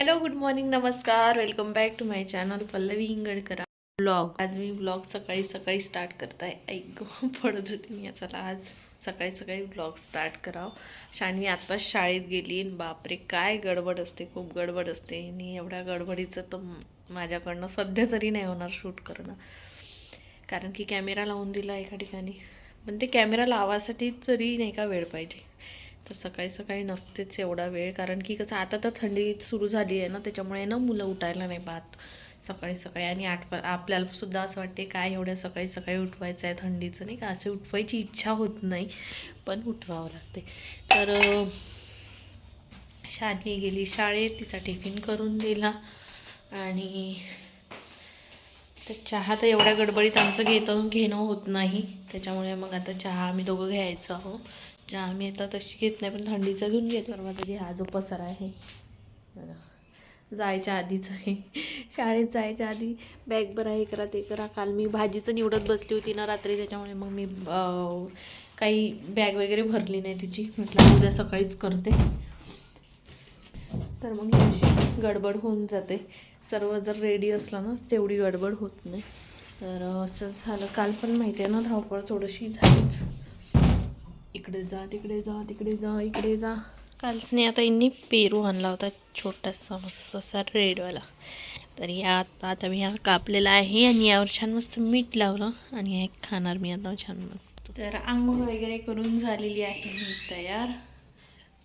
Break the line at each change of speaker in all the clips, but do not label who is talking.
Hello good morning नमस्कार. Welcome back to my channel Pallavi हिंगडकरा vlog आज मी blog सकाळी सकाळी स्टार्ट करताय. ऐक पडत होती मी. चला आज सकाळी सकाळी ब्लॉग स्टार्ट करावं. शानवी आत्ताच शाळेत गेली. बापरे काय गडबड असते. खूप गडबड असते. आणि एवढ्या गडबडीचं तर माझ्याकडनं सध्या तरी नाही होणार शूट करणं. कारण की कॅमेरा लावून दिला एका ठिकाणी. पण ते कॅमेरा लावासाठी तरी नाही का वेळ पाहिजे. तर सकाळी सकाळी नसतेच एवढा वेळ. कारण की कसं आता तर थंडी सुरू झाली आहे ना त्याच्यामुळे ना मुलं उठायला नाही पाहत सकाळी सकाळी. आणि आठ आपल्याला सुद्धा असं वाटते काय एवढ्या सकाळी सकाळी उठवायचं आहे थंडीचं? नाही का? असे उठवायची इच्छा होत नाही पण उठवावं लागते. तर शानवी गेली शाळेत तिचा टिफिन करून दिला. आणि तर चहा तर एवढ्या गडबडीत आमचं घेतं घेणं होत नाही. त्याच्यामुळे मग आता चहा आम्ही दोघं घ्यायचं आहोत. चहा आम्ही आता तशी घेत नाही पण थंडीचा घेऊन घेतो. सर्वात आधी हा जो पसारा आहे. जायच्या आधीच आहे. शाळेत जायच्या आधी बॅग बरा हे करा ते करा. काल मी भाजीचं निवडत बसली होती ना रात्री त्याच्यामुळे मग मी काही बॅग वगैरे भरली नाही तिची. म्हटलं उद्या सकाळीच करते. तर मग अशी गडबड होऊन जाते. सर्व जर रेडी असला ना तेवढी गडबड होत नाही. तर असं झालं. काल पण माहिती आहे ना धावपळ थोडीशी झालीच. इकडे जा तिकडे जा तिकडे जा इकडे जा. कालच नाही आता यांनी पेरू आणला होता छोटासा मस्त असा रेडवाला. तर या आता आता मी हा कापलेला आहे आणि यावर छान मस्त मीठ लावलं आणि हे खाणार मी आता छान मस्त. तर आंघोळ वगैरे करून झालेली आहे मी तयार.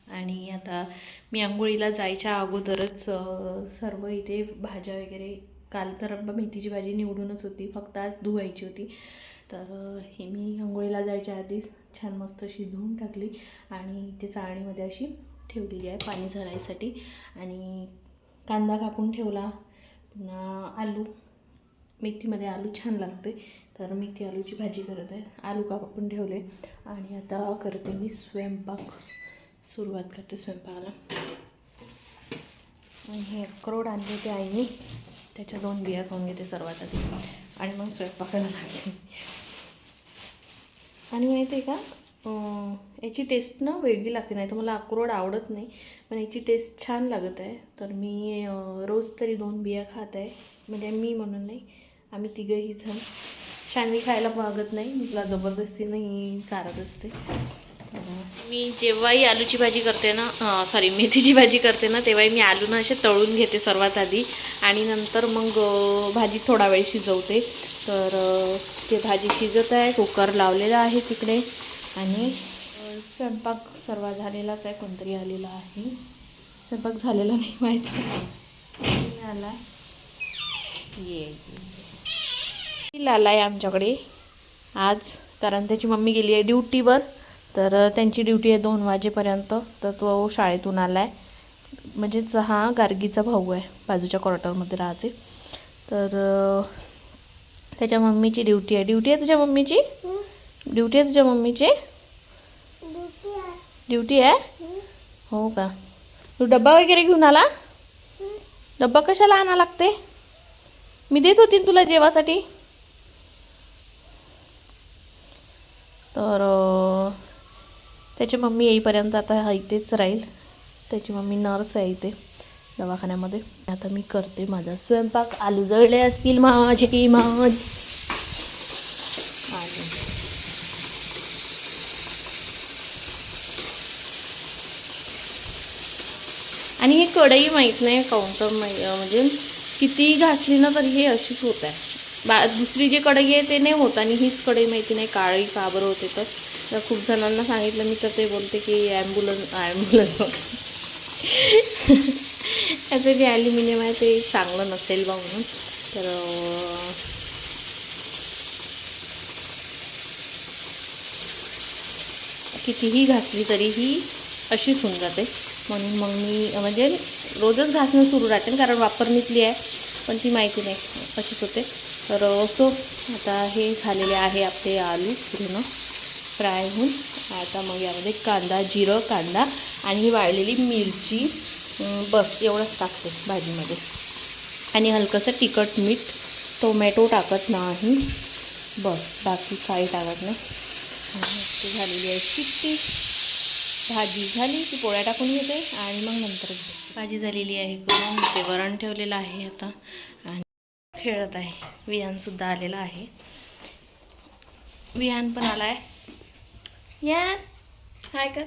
आणि आता मी आंघोळीला जायच्या अगोदरच सर्व इथे भाज्या वगैरे काल तर मेथीची भाजी निवडूनच होती फक्त आज धुवायची होती. तर हे मी आंघोळीला जायच्या आधीच छान मस्त अशी धुवून टाकली आणि ते चाळणीमध्ये अशी ठेवलेली आहे पाणी झरायसाठी. आणि कांदा कापून ठेवला पुन्हा आलू. मेथीमध्ये आलू छान लागते तर मेथी आलूची भाजी करत आहे. आलू कापून ठेवले आणि आता करते मी स्वयंपाक. सुरुवात करते स्वयंपाकाला. आणि हे अक्रोड आणले होते आईने त्याच्या दोन बिया खाऊन घेते सर्वात आधी. आणि मग स्वयंपाकाला लागते. आणि माहिती आहे का याची टेस्ट ना वेगळी लागते नाही तर मला अक्रोड आवडत नाही पण याची टेस्ट छान लागत आहे. तर मी रोज तरी दोन बिया खात आहे. म्हणजे मी म्हणून नाही आम्ही तिघंही जण. छानवी खायला मागत नाही मला जबरदस्ती नाही चारत असते. मी जेव्हाही आलूची भाजी करते ना सॉरी मेथीची भाजी करते ना तेव्हाही मी आलू ना असे तळून घेते सर्वात आधी. आणि नंतर मग भाजी थोडा वेळ शिजवते. तर ते भाजी शिजत आहे कुकर लावलेला आहे तिकडे. आणि स्वयंपाक सर्व झालेलाच आहे कोणतरी आलेला आहे. स्वयंपाक झालेला नाही माहिती. आला ये लाला आहे आमच्याकडे. आज कारण त्याची मम्मी गेली आहे ड्युटीवर. तर त्यांची ड्युटी आहे दोन वाजेपर्यंत. तर तो शाळेतून आला आहे म्हणजेच हा गार्गीचा भाऊ आहे बाजूच्या क्वार्टरमध्ये राहते. तर त्याच्या मम्मीची ड्युटी आहे. ड्युटी आहे तुझ्या मम्मीची? ड्युटी आहे तुझ्या मम्मीची? ड्युटी आहे? हो का? तू डब्बा वगैरे घेऊन आला? डब्बा कशाला आणा लागते? मी देत होती तुला जेवासाठी. तर त्याची मम्मी येईपर्यंत आता हा इथेच राहील. त्याची मम्मी नर्स आहे इथे दवाखान्यामध्ये. आता मी करते माझा स्वयंपाक. आलू जळले असतील माझे की माझ. आणि हे कढई माहीत नाही काउंटर म्हणजे किती घासली ना तर हे अशीच होत आहे. बा दुसरी जी कढई आहे ते नाही होत आणि हीच कढई माहिती नाही काळी का बरं होते तर. तर खूप जणांना सांगितलं मी तर ते बोलते की ॲम्ब्युलन्स ॲम्ब्युलन्स त्याचं जे ॲल्युमिनियम आहे ते चांगलं नसेल बा म्हणून. तर कितीही घासली तरीही अशीच होऊन जाते. म्हणून मग मी म्हणजे रोजच घासणं सुरू राहते कारण वापरणीतली आहे पण ती माहिती नाही अशीच होते. तर असो आता हे झालेले आहे आपले आलू पूर्ण. फ्राय होऊन आता मग यामध्ये कांदा जिरं कांदा आणि ही वाळलेली मिरची बस एवढंच टाकते भाजीमध्ये. आणि हलकंसं तिखट मीठ टोमॅटो टाकत नाही. बस बाकी काही टाकत नाही. आणि झालेली आहे शिट्टी भाजी झाली की पोळ्या टाकून घेते आणि मग नंतर भाजी झालेली आहे करून ते वरण ठेवलेलं आहे आता. आणि खेळत आहे. विहानसुद्धा आलेला आहे. विहान पण आला आहे यान हाय कर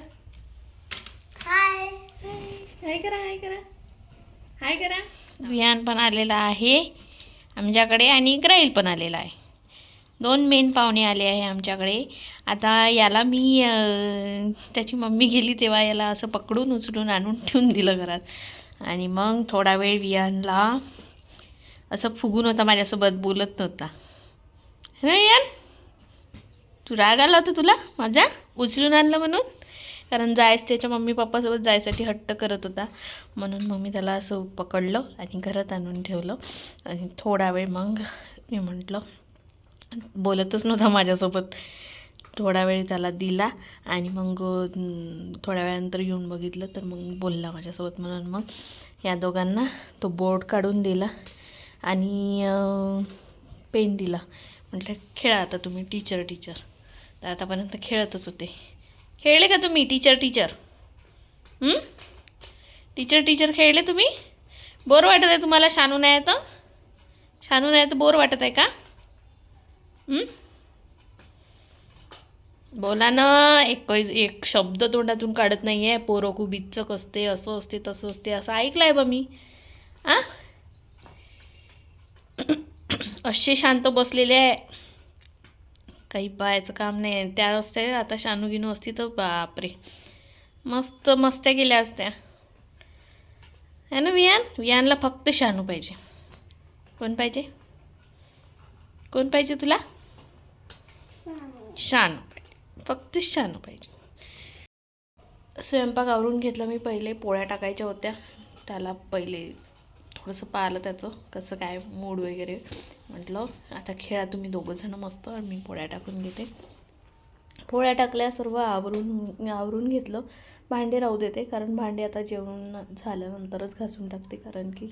हाय
हाय करा हाय करा हाय करा विहान पण आलेला आहे. आमच्याकडे आणि ग्राईल पण आलेला आहे. दोन मेन पाहुणे आले आहे आमच्याकडे. आता याला मी त्याची मम्मी गेली तेव्हा याला असं पकडून उचलून आणून ठेवून दिलं घरात. आणि मग थोडा वेळ विहानला असं फुगून होता माझ्यासोबत बोलत नव्हता. ना यान तू राग आला होता तुला माझा? उचलून आणलं म्हणून? कारण जायच त्याच्या मम्मी पप्पासोबत जायसाठी हट्ट करत होता. म्हणून मग मी त्याला असं पकडलं आणि घरात आणून ठेवलं. आणि थोडा वेळ मग मी म्हटलं बोलतच नव्हता माझ्यासोबत. थोडा वेळ त्याला दिला आणि मग थोड्या वेळानंतर येऊन बघितलं तर मग बोलला माझ्यासोबत म्हणून मग. या दोघांना तो बोर्ड काढून दिला आणि पेन दिला. म्हटलं खेळा आता तुम्ही टीचर टीचर. तर आतापर्यंत खेळतच होते. खेळले का तुम्ही? टीचर टीचर टीचर टीचर खेळले तुम्ही? बोर वाटत आहे तुम्हाला शानू नाही तर शानू नाही तर बोर वाटत आहे का बोला ना एक एक शब्द तोंडातून काढत नाही आहे पोरं खूप इच्छक असते असं असते तसं असते असं ऐकलं आहे बा मी. आ? असे शांत बसलेले आहे. काही पाहायचं काम नाही त्या असते आता शानू गिनू असती तर बापरे. मस्त मस्त्या केल्या असत्या. है ना वियान वियानला फक्त शानू पाहिजे. कोण पाहिजे? कोण पाहिजे तुला? शानू पाहिजे. फक्त शानू पाहिजे. स्वयंपाक आवरून घेतला मी पहिले. पोळ्या टाकायच्या होत्या. त्याला पहिले थोडंसं पाहिलं त्याचं कसं काय मूड वगैरे. म्हटलं आता खेळा तुम्ही दोघंजणं मस्त आणि मी पोळ्या टाकून घेते. पोळ्या टाकल्या सर्व आवरून आवरून घेतलं. भांडे राहू देते कारण भांडे आता जेवण झाल्यानंतरच घासून टाकते कारण की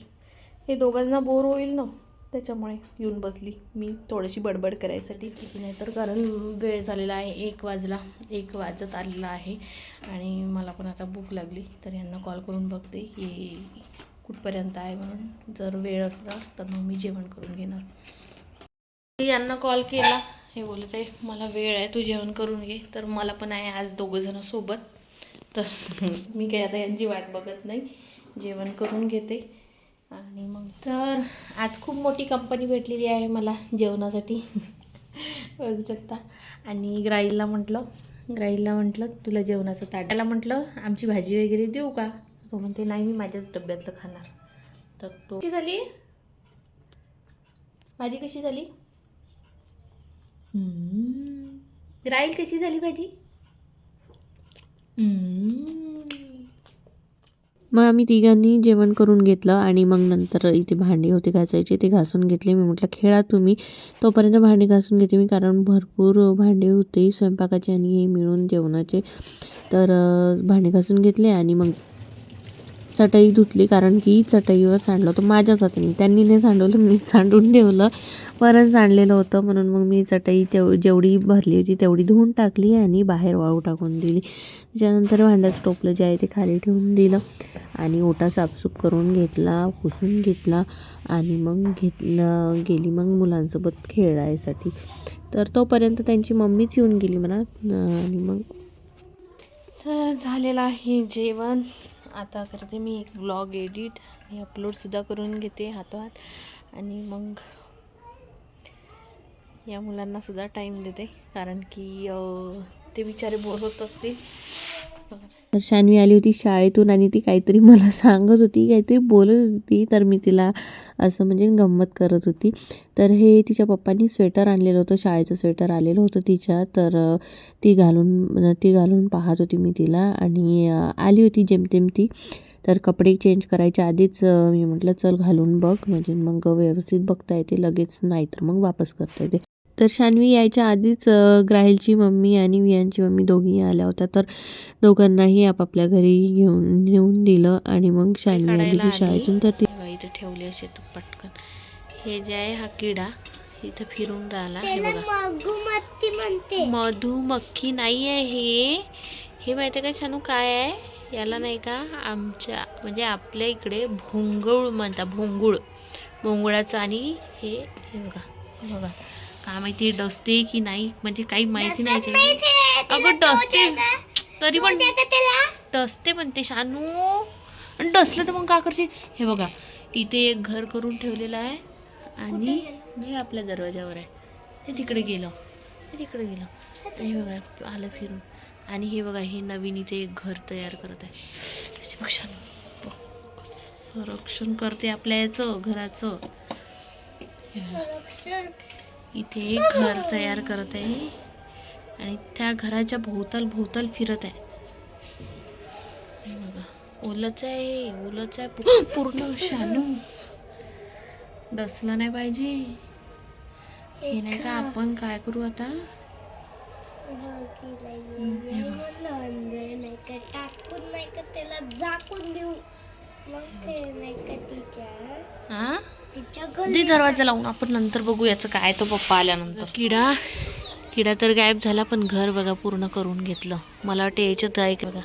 हे दोघांना बोर होईल ना. त्याच्यामुळे येऊन बसली. मी थोडीशी बडबड करायसाठी किती नाही तर कारण वेळ झालेला आहे एक वाजला एक वाजत आलेला आहे. आणि मला पण आता भूक लागली तर यांना कॉल करून बघते. ये कुठपर्यंत आहे म्हणून. जर वेळ असला तर मग मी जेवण करून घेणार. यांना कॉल केला. हे बोलत आहे मला वेळ आहे. तू जेवण करून घे. तर मला पण आहे आज दोघंजणं सोबत. तर मी काही आता यांची वाट बघत नाही. जेवण करून घेते. आणि मग तर आज खूप मोठी कंपनी भेटलेली आहे मला जेवणासाठी. बघू शकता. आणि ग्राईलला म्हटलं ग्राईलला म्हटलं तुला जेवणाचं ताटाला म्हटलं आमची भाजी वगैरे देऊ का? तो म्हणते नाही मी माझ्याच डब्यातलं खाणार. तर तो कशी झाली? भाजी कशी झाली? राईल कशी झाली भाजी?
मग आम्ही तिघांनी जेवण करून घेतलं आणि मग नंतर इथे भांडी होते घासायचे ते घासून घेतले. मी म्हटलं खेळा तुम्ही. तोपर्यंत भांडी घासून घेते मी कारण भरपूर भांडे होते स्वयंपाकाचे आणि हे मिळून जेवणाचे. तर भांडी घासून घेतले आणि मग चटई धुतली कारण की चटईवर सांडलं होतं माझ्याच हाताने त्यांनी नाही सांडवलं मी सांडून ठेवलं. परत सांडलेलं होतं म्हणून मग मी चटई तेव जेवढी भरली होती तेवढी धुवून टाकली आणि बाहेर वाळू टाकून दिली. त्याच्यानंतर भांड्याचं टोपलं जे आहे ते खाली ठेवून दिलं आणि ओटा साफसूफ करून घेतला पुसून घेतला आणि मग घेतलं गेली मग मुलांसोबत खेळायसाठी. तर तोपर्यंत त्यांची मम्मीच येऊन गेली म्हणा आणि मग
तर झालेलं आहे जेवण. आता करते मी एक ब्लॉग एडिट आणि अपलोडसुद्धा करून घेते हातोहात. आणि मग या मुलांनासुद्धा टाईम देते. कारण की ते बिचारे बोर होत असतील.
तर शान्वी आली होती शाळेतून आणि ती काहीतरी मला सांगत होती काहीतरी बोलत होती तर मी तिला असं म्हणजे गंमत करत होती. तर हे तिच्या पप्पांनी स्वेटर आणलेलं होतं शाळेचं स्वेटर आलेलं होतं तिच्या. तर ती घालून ती घालून पाहत होती मी तिला आणि आली होती जेमतेम ती. तर कपडे चेंज करायच्या आधीच मी म्हटलं चल घालून बघ म्हणजे मग व्यवस्थित बघता येते लगेच नाही तर मग वापस करता येते. तर शान्वी यायच्या आधीच ग्राहीलची मम्मी आणि वियांची मम्मी दोघीही आल्या होत्या. तर दोघांनाही आपापल्या घरी घेऊन नेऊन दिलं आणि मग शान्वी आली की. शाळेतून. तर ती
हे इथे ठेवले असे तू पटकन. हे जे आहे हा किडा इथं फिरून राहिला. हे बघा. मधुमक्खी नाही आहे हे. हे माहिती आहे का शानू काय आहे? याला नाही का आमच्या म्हणजे आपल्या इकडे भोंगुळ म्हणतात. भोंगुळ. भोंगुळाचं आणि हे हे बघा. बघा. काय माहिती डसते की नाही? म्हणजे काही माहिती नाही. अगं डसते. तरी पण डसते म्हणते शानू. आणि डसलं तर मग का करशील? हे बघा इथे एक घर करून ठेवलेलं आहे. आणि हे आपल्या दरवाज्यावर आहे. हे तिकडे गेलं. हे तिकडे गेलं. हे बघा आलं फिरून. आणि हे बघा हे नवीन इथे एक घर तयार करत आहे. हे शानू, संरक्षण करते आपल्या याचं घराचं. इथे एक घर तयार करत आहे. आणि त्या घराच्या भोवताल भोवताल फिरत आहे. बघा ओलच आहे ओलच आहे. पूर्ण शानू. डसलं नाही पाहिजे. हे नाही का आपण काय करू आता?
नाही का टाकून नाही का त्याला झाकून देऊ? मग नाही का
हा
तिच्या
दे दरवाजा लावून आपण नंतर बघू याचं काय तो पप्पा आल्यानंतर. किडा किडा तर गायब झाला पण घर बघा पूर्ण करून घेतलं. मला वाटतं याच्यात आहे का बघा.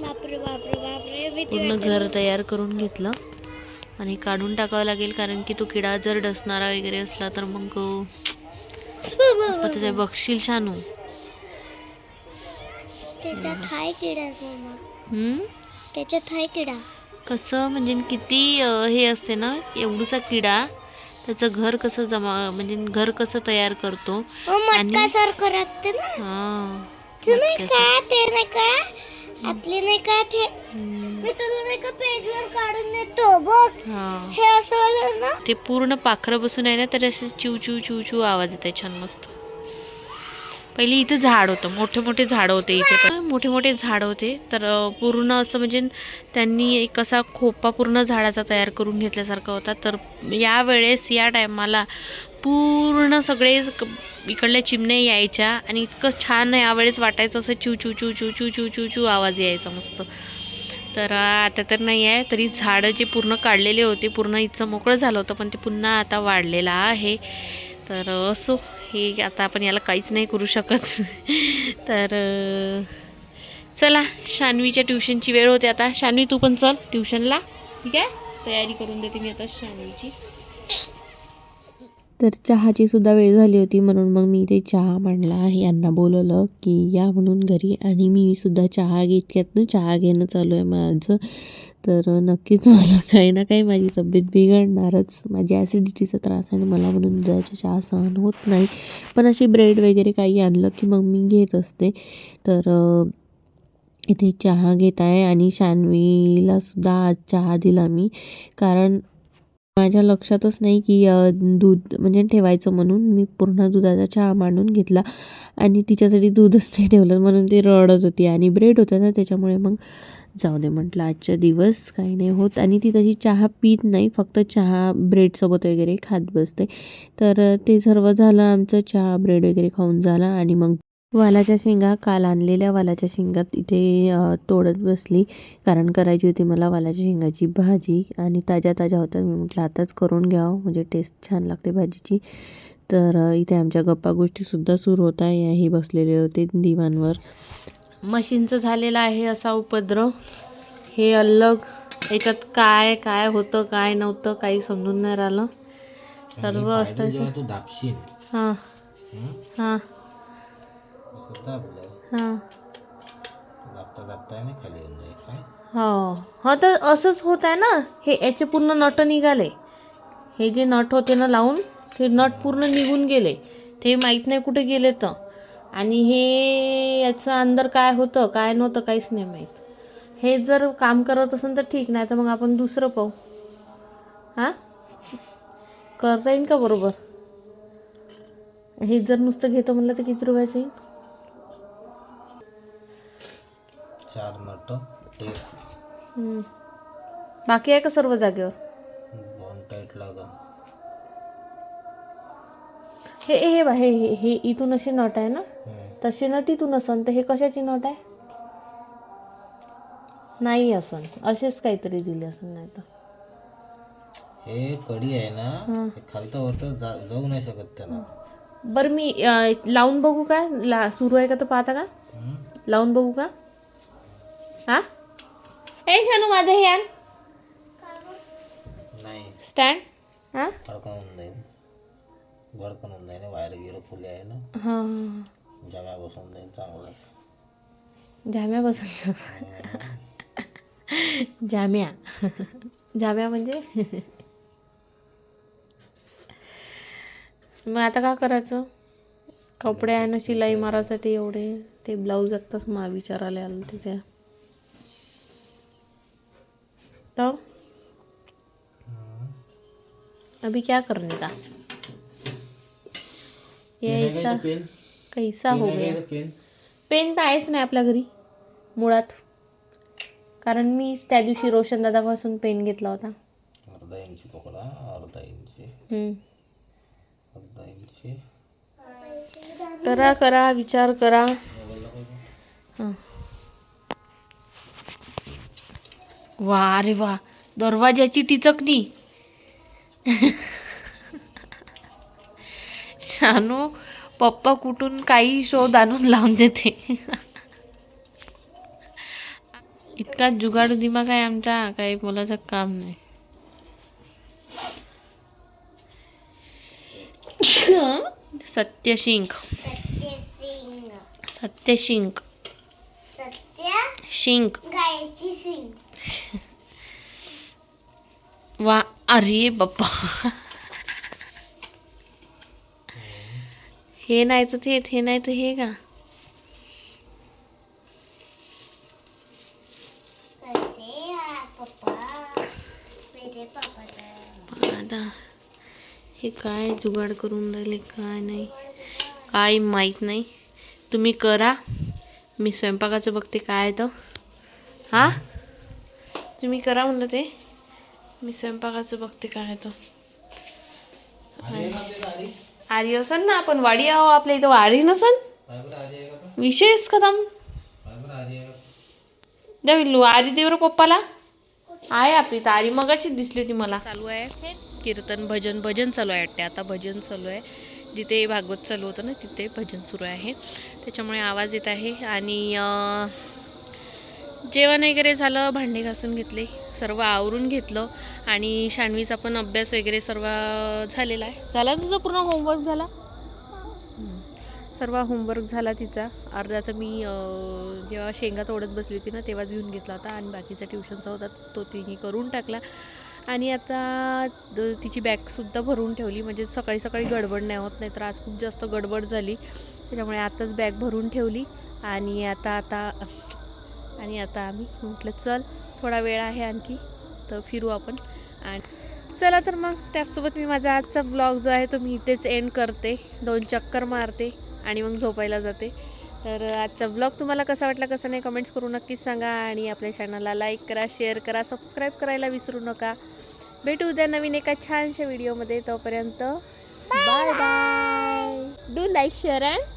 बापरे बापरे बापरे भीती
पूर्ण घर तयार करून घेतलं. आणि काढून टाकावं लागेल कारण की तो किडा जर डसणारा वगैरे असला तर मग त्याच्या बघशील शानू.
त्याच्यात हाय किडा मामा.
हम्म?
त्याच्यात हाय किडा.
कसं म्हणजे किती हे असते ना एवढूसा किडा त्याचं घर कसं जमा म्हणजे घर कसं तयार करतो
हो
आणि- हा
आपले नाही का ते. मी तुला नाही का पेजवर काढून देतो बघ.
हा.
हे असं ना.
ते पूर्ण पाखरं बसून आहे ना तर असे चिव चिव चिव चिव आवाज येते छान मस्त. पहिले इथे झाड होतं. मोठे मोठे झाडं होते इथे पण. मोठे मोठे झाड होते. तर पूर्ण असं म्हणजे त्यांनी एक असा खोपा पूर्ण झाडाचा तयार करून घेतल्यासारखा होता. तर यावेळेस या टायमाला पूर्ण सगळे इकडल्या चिमण्या यायच्या आणि इतकं छान यावेळेस वाटायचं असं चिव चिव चिव चिव चिव चिव चिव चिव आवाज यायचा मस्त. तर आता तर नाही आहे. तरी झाडं जे पूर्ण काढलेले होते पूर्ण इथचं मोकळं झालं होतं पण ते पुन्हा आता वाढलेलं आहे. तर असो. हे आता आपण याला काहीच नाही करू शकत. तर चला शान्वीच्या ट्युशनची वेळ होते आता. शान्वी तू पण चल ट्युशनला. ठीक आहे? तयारी करून देते मी आता शान्वीची. तर चहाची सुद्धा वेळ झाली होती म्हणून मग मी ते चहा मांडला आहे. यांना बोलवलं की या म्हणून घरी आणि मी सुद्धा चहा घेतक्यातनं चहा घेणं चालू आहे माझं. तर नक्कीच मला काही ना काही माझी तब्येत बिघडणारच. माझी ॲसिडिटीचा त्रास आहे मला म्हणून दुधाचा चहा सहन होत नाही. पण अशी ब्रेड वगैरे काही आणलं की मग मी घेत असते. तर इथे चहा घेत आहे आणि शानवीला सुद्धा आज चहा दिला मी. कारण माझ्या लक्षातच नाही की दूध म्हणजे ठेवायचं म्हणून मी पूर्ण दुधाचा चहा मांडून घेतला आणि तिच्यासाठी दूधच नाही ठेवलं. म्हणून ती रडत होती आणि ब्रेड होतं ना त्याच्यामुळे मग जाऊ दे म्हटलं आजच्या दिवस काही नाही होत. आणि ती तशी चहा पित नाही फक्त चहा ब्रेडसोबत वगैरे खात बसते. तर ते सर्व झालं आमचं चहा ब्रेड वगैरे खाऊन झाला आणि मग वालाच्या शेंगा काल आणलेल्या वालाच्या शेंगात इथे तोडत बसली. कारण करायची होती मला वालाच्या शेंगाची भाजी आणि ताज्या ताज्या होत्या. मी म्हटलं आताच करून घ्यावं. म्हणजे टेस्ट छान लागते भाजीची. तर इथे आमच्या गप्पा गोष्टीसुद्धा सुरू होत्या हे बसलेले होते दिवाणवर. मशीनचं झालेलं आहे असा उपद्रव. हे अलग. याच्यात काय काय होतं काय नव्हतं काही समजून नाही राहिलं. सर्व असतं हां?
हं?
हां.
दाबता दाबता आहे ना खाली येऊन जाईल. काय?
हो. हो तर असंच होत आहे ना. हे याचे पूर्ण नट निघाले. हे जे नट होते ना लावून ते नट पूर्ण निघून गेले. ते माहीत नाही कुठे गेले तर. आणि हे याचं अंदर काय होतं काय नव्हतं काहीच नाही माहीत. हे जर काम करत असेल तर ठीक नाही तर मग आपण दुसरं पाहू. हां? करता येईल का बरोबर? हे जर नुसतं घेतो म्हणलं तर किती रुपयाचं येईल?
चार नट टेप
हम्म. बाकी आहे का सर्व जागेवर?
टाईट लागा
हे हे बा हे हे हे इथून अशी नट आहे ना. तशी नट इथून असन तर हे कशाची नट आहे? नाही असन. असेच काहीतरी दिले असन नाही तर.
हे कडी आहे ना हे. खालतं वरतं जा जाऊ नाही शकत त्याला.
बरं मी अं, लावून बघू का? ला सुरू आहे का तर पाहता का? लावून बघू का? हा? ए शानू माझं हे आण.
नाही.
स्टँड हा?
खडकन होऊन जाईल गडकन होऊन जाईल वायर गिर खुले आहे ना.
हां.
जम्या बसून जाईल चांगलाच.
जाम्या बसून. जाम्या. जाम्या म्हणजे? मग आता का करायचं? कपडे आहे ना शिलाई मारासाठी एवढे. ते ब्लाऊज आत्ताच मला विचारायला आलं तिथे तो? अभी क्या करने का? ये ऐसा कैसा हो गया?
पेन?
तर आहेच नाही आपल्या घरी मुळात. कारण मी त्या दिवशी रोशन दादापासून पेन घेतला होता.
अर्धा इंची पकडा अर्धा इंची. अर्धा इंची.
करा करा विचार करा. हां. वा अरे वा. दरवाजाची टिचकणी. शानू पप्पा कुठून काही शोध आणून लावून देते. इतका जुगाडू दिमाग आहे आमचा काही बोलायचं काम नाही. सत्यशिंक
सत्य सिंग
सत्यशिंक
सत्य
शिंक वा अरे बाप्पा. हे नाही तर ते हे नाही तर हे का? आता हे काय जुगाड करून राहिले काय नाही. काय माहीत नाही. तुम्ही करा. मी स्वयंपाकाचं बघते काय आहे तर हां? तुम्ही करा म्हणलं ते. मी स्वयंपाकाचं बघते काय आहे तर आरी असन ना आपण वाडी आहो आपल्या इथं वारी नसन? विशेष कदम. द्या विल्लू आरी देवर पप्पाला. आहे आपली तर आरी मगाशीच दिसली होती मला. चालू आहे कीर्तन भजन भजन चालू आहे वाटते आता भजन चालू आहे. जिथे भागवत चालू होतं ना तिथे भजन सुरू आहे. त्याच्यामुळे आवाज येत आहे. आणि अं, जेवण वगैरे झालं भांडे घासून घेतले सर्व आवरून घेतलं आणि शानवीचा पण अभ्यास वगैरे सर्व झालेला आहे. झाला ना तुझा पूर्ण होमवर्क झाला? सर्व होमवर्क झाला तिचा. अर्धा तर मी जेव्हा शेंगा तोडत बसली होती ना तेव्हाच घेऊन घेतला होता आणि बाकीचा ट्युशनचा होता तो तिने करून टाकला. आणि आता तिची बॅगसुद्धा भरून ठेवली. म्हणजे सकाळी सकाळी गडबड नाही होत नाही तर आज खूप जास्त गडबड झाली. त्याच्यामुळे आताच बॅग भरून ठेवली. आणि आता आता आणि आता आम्ही म्हटलं चल थोडा वेळ आहे आणखी तर फिरू आपण. आणि चला तर मग त्याचसोबत मी माझा आजचा ब्लॉग जो आहे तो मी इथेच एंड करते. दोन चक्कर मारते आणि मग झोपायला जाते. तर आजचा ब्लॉग तुम्हाला कसा वाटला कसं नाही कमेंट्स करून नक्कीच सांगा. आणि आपल्या चॅनलला लाईक करा शेअर करा सबस्क्राईब करायला विसरू नका. भेटू उद्या नवीन एका छानशा व्हिडिओमध्ये तोपर्यंत bye bye do like share and